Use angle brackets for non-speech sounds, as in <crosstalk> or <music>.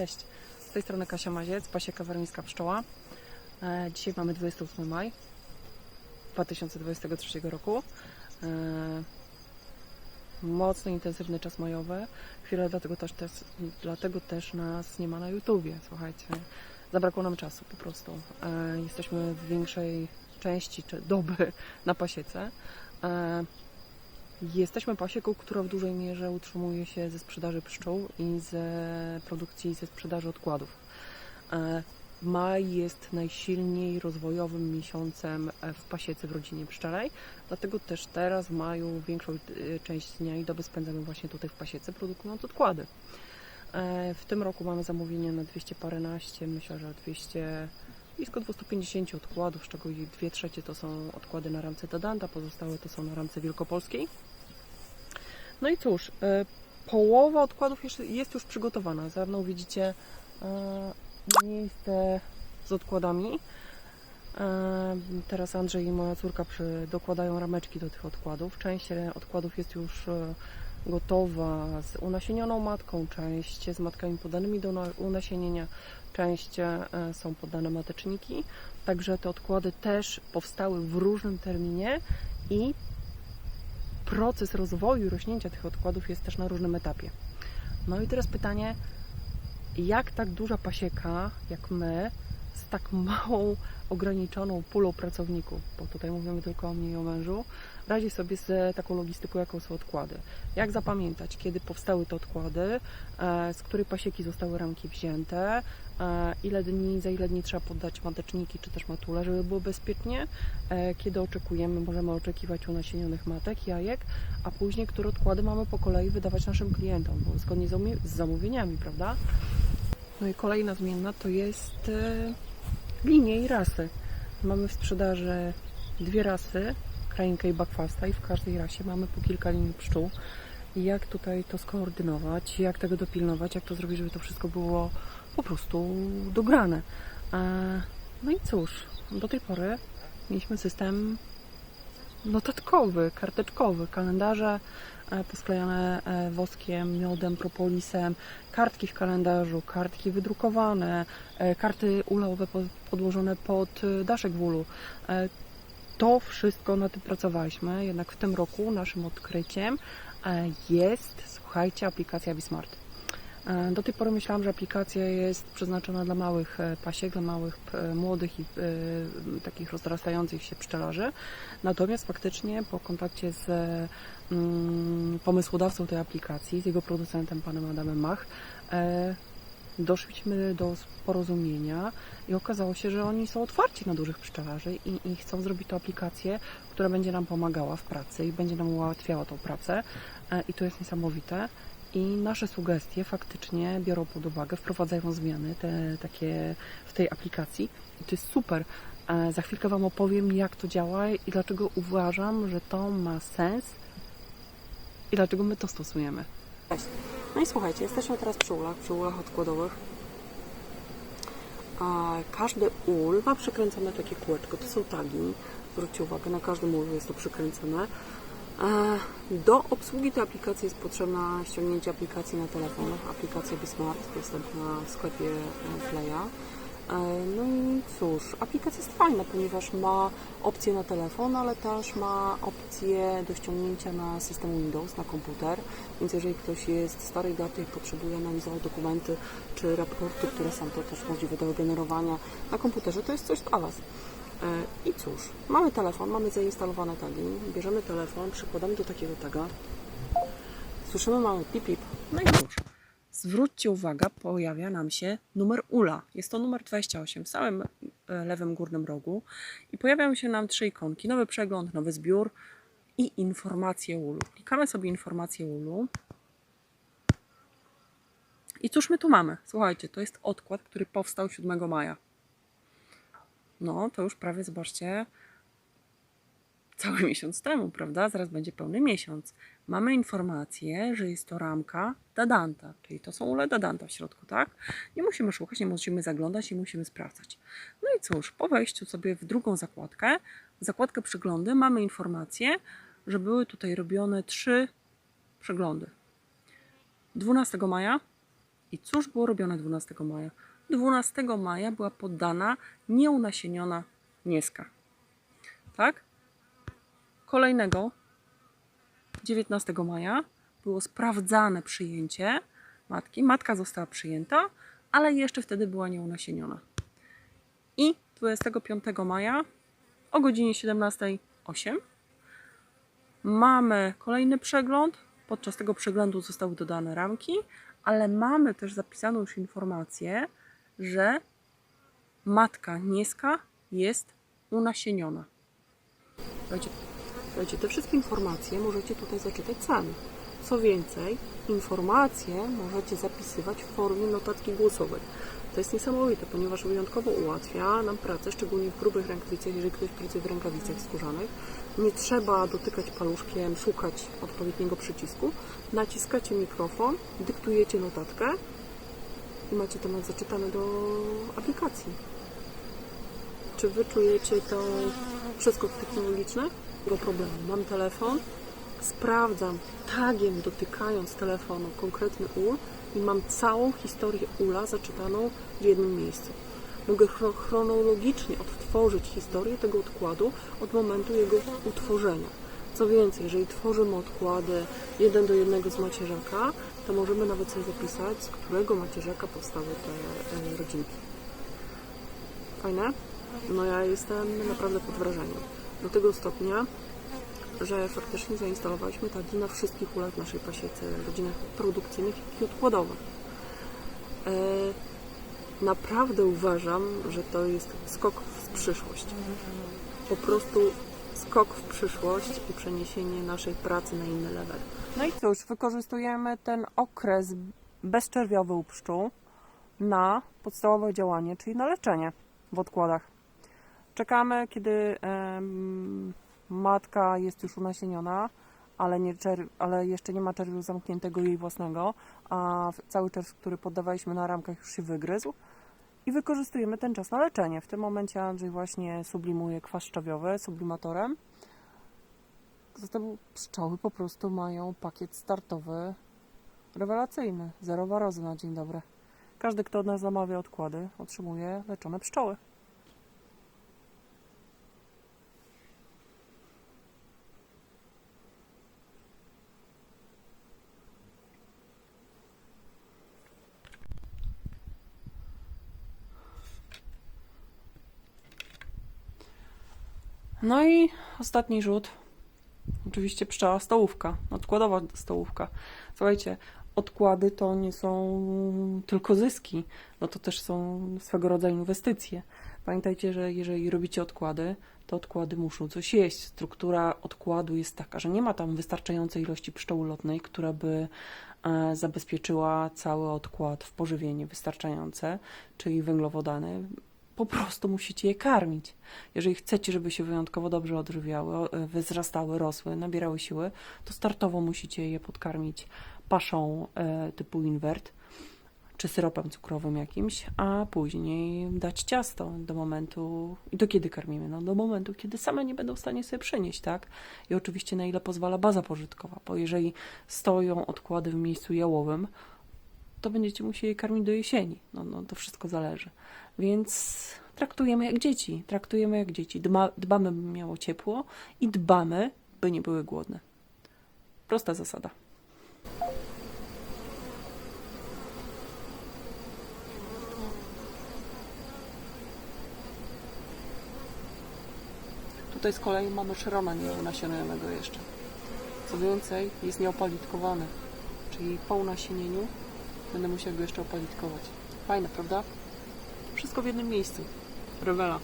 Cześć, z tej strony Kasia Maziec, pasieka warmińska pszczoła. E, Dzisiaj mamy 28 maj 2023 roku. E, Mocny, intensywny czas majowy. Chwilę dlatego też, też, dlatego też nas nie ma na YouTubie, słuchajcie. Zabrakło nam czasu po prostu. E, Jesteśmy w większej części czy doby na pasiece. Jesteśmy pasieką, która w dużej mierze utrzymuje się ze sprzedaży pszczół i ze produkcji i ze sprzedaży odkładów. E, Maj jest najsilniej rozwojowym miesiącem e, w pasiece w rodzinie pszczelej, dlatego też teraz w maju większą e, część dnia i doby spędzamy właśnie tutaj w pasiece, produkując odkłady. W tym roku mamy zamówienie na 200 paręnaście, myślę, że 200, blisko 250 odkładów, z czego i dwie trzecie to są odkłady na ramce Tadanta, pozostałe to są na ramce wielkopolskiej. No i cóż, e, połowa odkładów jest już przygotowana. Za mną widzicie e, miejsce z odkładami. E, Teraz Andrzej i moja córka dokładają rameczki do tych odkładów. Część odkładów jest już gotowa z unasienioną matką, część z matkami podanymi do na- unasienienia, część są podane mateczniki. Także te odkłady też powstały w różnym terminie i proces rozwoju i rośnięcia tych odkładów jest też na różnym etapie. No i teraz pytanie, jak tak duża pasieka, jak my, z tak małą, ograniczoną pulą pracowników, bo tutaj mówimy tylko o mnie i o mężu, radzi sobie z taką logistyką, jaką są odkłady. Jak zapamiętać, kiedy powstały te odkłady, e, z której pasieki zostały ramki wzięte, e, ile dni, za ile dni trzeba poddać mateczniki czy też matule, żeby było bezpiecznie, e, kiedy oczekujemy, możemy oczekiwać unasienionych matek, jajek, a później, które odkłady mamy po kolei wydawać naszym klientom, bo zgodnie z zamówi- z zamówieniami, prawda? No i kolejna zmienna to jest e, linie i rasy. Mamy w sprzedaży dwie rasy, krainkę i bakwasta i w każdej rasie mamy po kilka linii pszczół. I jak tutaj to skoordynować, jak tego dopilnować, jak to zrobić, żeby to wszystko było po prostu dograne. E, No i cóż, do tej pory mieliśmy system notatkowy, karteczkowy, kalendarze posklejane e, woskiem, miodem, propolisem, kartki w kalendarzu, kartki wydrukowane, e, karty ulowe po- podłożone pod e, daszek w ulu. E, To wszystko na tym pracowaliśmy, jednak w tym roku naszym odkryciem jest, słuchajcie, aplikacja Bismart. E, Do tej pory myślałam, że aplikacja jest przeznaczona dla małych e, pasiek, dla małych, e, młodych i takich rozrastających się pszczelarzy. Natomiast faktycznie po kontakcie z mm, pomysłodawcą tej aplikacji, z jego producentem, panem Adamem Mach, doszliśmy do porozumienia i okazało się, że oni są otwarci na dużych pszczelarzy i, i chcą zrobić tą aplikację, która będzie nam pomagała w pracy i będzie nam ułatwiała tą pracę. I to jest niesamowite. I nasze sugestie faktycznie biorą pod uwagę, wprowadzają zmiany te, takie w tej aplikacji. I to jest super. Za chwilkę Wam opowiem, jak to działa i dlaczego uważam, że to ma sens i dlaczego my to stosujemy. No i słuchajcie, jesteśmy teraz przy ulach, przy ulach odkładowych. A każdy ul ma przykręcone takie kółeczko, to są tagi. Zwróćcie uwagę, na każdym ulu jest to przykręcone. Do obsługi tej aplikacji jest potrzebne ściągnięcie aplikacji na telefon. Aplikacja Bismart dostępna w sklepie e, Fleja. E, No i cóż, aplikacja jest fajna, ponieważ ma opcję na telefon, ale też ma opcję do ściągnięcia na system Windows, na komputer. Więc jeżeli ktoś jest starej daty i potrzebuje analizować dokumenty czy raporty, które są to też możliwe do generowania na komputerze, to jest coś dla Was. E, I cóż, mamy telefon, mamy zainstalowane tagi, bierzemy telefon, przykładamy do takiego taga, słyszymy mały pip pip, no i cóż. Zwróćcie uwagę, pojawia nam się numer ULA. Jest to numer 28 w samym e, lewym górnym rogu i pojawiają się nam trzy ikonki. Nowy przegląd, nowy zbiór i informacje ULU. Klikamy sobie informacje ULU. I cóż my tu mamy? Słuchajcie, to jest odkład, który powstał 7 maja. No, to już prawie, zobaczcie, cały <laughs> miesiąc temu, prawda? Zaraz będzie pełny miesiąc. Mamy informację, że jest to ramka Dadanta, czyli to są ule Dadanta w środku, tak? Nie musimy szukać, nie musimy zaglądać, nie musimy sprawdzać. No i cóż, po wejściu sobie w drugą zakładkę, w zakładkę przeglądy, mamy informację, że były tutaj robione trzy przeglądy. 12 maja, I cóż było robione 12 maja? 12 maja była poddana nieunasieniona nieska. Tak? Kolejnego 19 maja było sprawdzane przyjęcie matki. Matka została przyjęta, ale jeszcze wtedy była nieunasieniona. I 25 maja o godzinie 17.08 mamy kolejny przegląd. Podczas tego przeglądu zostały dodane ramki, ale mamy też zapisaną już informację, że matka nieska jest unasieniona. Słuchajcie, słuchajcie, te wszystkie informacje możecie tutaj zaczytać sami. Co więcej, informacje możecie zapisywać w formie notatki głosowej. To jest niesamowite, ponieważ wyjątkowo ułatwia nam pracę, szczególnie w grubych rękawicach, jeżeli ktoś pracuje w rękawicach skórzanych. Nie trzeba dotykać paluszkiem, szukać odpowiedniego przycisku. Naciskacie mikrofon, dyktujecie notatkę i macie temat zaczytany do aplikacji. Czy wy czujecie to przeskok technologiczny? Tego problemu. Mam telefon, sprawdzam tagiem, dotykając telefonu konkretny ul i mam całą historię ula zaczytaną w jednym miejscu. Mogę chro- chronologicznie odtworzyć historię tego odkładu od momentu jego utworzenia. Co więcej, jeżeli tworzymy odkłady jeden do jednego z macierzaka, to możemy nawet sobie zapisać, z którego macierzaka powstały te e, rodzinki. Fajne? No ja jestem naprawdę pod wrażeniem. Do tego stopnia, że faktycznie zainstalowaliśmy tagi na wszystkich ulach naszej pasiece, rodzinach produkcyjnych i odkładowych. E, naprawdę uważam, że to jest skok w przyszłość. Po prostu skok w przyszłość i przeniesienie naszej pracy na inny level. No i cóż, wykorzystujemy ten okres bezczerwiowy u pszczół na podstawowe działanie, czyli na leczenie w odkładach. Czekamy, kiedy matka jest już unasieniona, ale, nie ale jeszcze nie ma czerwiu zamkniętego jej własnego, a cały czerw, który poddawaliśmy na ramkach, już się wygryzł. I wykorzystujemy ten czas na leczenie. W tym momencie Andrzej właśnie sublimuje kwas szczawiowy sublimatorem. Zatem pszczoły po prostu mają pakiet startowy rewelacyjny. Zero warozy na dzień dobry. Każdy, kto od nas zamawia odkłady, otrzymuje leczone pszczoły. No i ostatni rzut. Oczywiście pszczoła stołówka, odkładowa stołówka. Słuchajcie, odkłady to nie są tylko zyski, no to też są swego rodzaju inwestycje. Pamiętajcie, że jeżeli robicie odkłady, to odkłady muszą coś jeść. Struktura odkładu jest taka, że nie ma tam wystarczającej ilości pszczoły lotnej, która by e, zabezpieczyła cały odkład w pożywienie wystarczające, czyli węglowodany. Po prostu musicie je karmić. Jeżeli chcecie, żeby się wyjątkowo dobrze odżywiały, e, wzrastały, rosły, nabierały siły, to startowo musicie je podkarmić paszą e, typu invert czy syropem cukrowym jakimś, a później dać ciasto do momentu. I do kiedy karmimy? No do momentu, kiedy same nie będą w stanie sobie przynieść, tak? I oczywiście na ile pozwala baza pożytkowa, bo jeżeli stoją odkłady w miejscu jałowym, to będziecie musieli karmić do jesieni. No, no to wszystko zależy. Więc traktujemy jak dzieci. Traktujemy jak dzieci. Dba, dbamy, by miało ciepło i dbamy, by nie były głodne. Prosta zasada. Tutaj z kolei mamy szrona nieunasionionego jeszcze. Co więcej, jest nieopalitkowany, czyli po unasienieniu będę musiał go jeszcze opalitkować. Fajne, prawda? Wszystko w jednym miejscu. Rewela.